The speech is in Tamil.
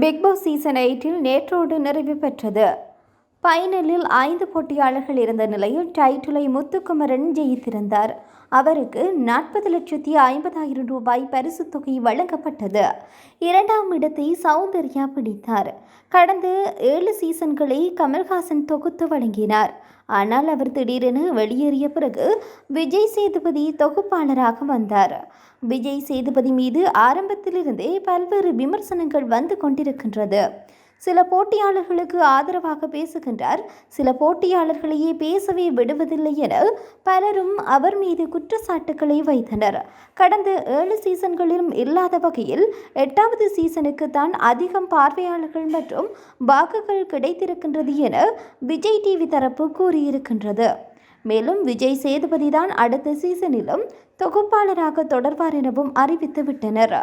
பிக்பாஸ் சீசன் எயிட்டில் நேற்றோடு நிறைவு பெற்றது. ஃபைனலில் ஐந்து போட்டியாளர்கள் இருந்த நிலையில் டைட்டிலை முத்துக்குமரன் ஜெயித்திருந்தார். அவருக்கு நாற்பது லட்சத்தி ஐம்பதாயிரம் ரூபாய் பரிசுத் தொகை வழங்கப்பட்டது. இரண்டாம் இடத்தை சௌந்தர்யா பிடித்தார். கடந்த ஏழு சீசன்களை கமல்ஹாசன் தொகுத்து வழங்கினார். ஆனால் அவர் திடீரென வெளியேறிய பிறகு விஜய் சேதுபதி தொகுப்பாளராக வந்தார். விஜய் சேதுபதி மீது ஆரம்பத்திலிருந்தே பல்வேறு விமர்சனங்கள் வந்து கொண்டிருக்கின்றது. சில போட்டியாளர்களுக்கு ஆதரவாக பேசுகின்றார். சில போட்டியாளர்களையே பேசவே விடுவதில்லை என பலரும் அவர் மீது குற்றச்சாட்டுக்களை வைத்தனர். கடந்த ஏழு சீசன்களிலும் இல்லாத வகையில் எட்டாவது சீசனுக்கு தான் அதிகம் பார்வையாளர்கள் மற்றும் வாக்குகள் கிடைத்திருக்கின்றது என விஜய் டிவி தரப்பு கூறியிருக்கின்றது. மேலும் விஜய் சேதுபதி தான் அடுத்த சீசனிலும் தொகுப்பாளராக தொடர்வார் எனவும் அறிவித்து விட்டனர்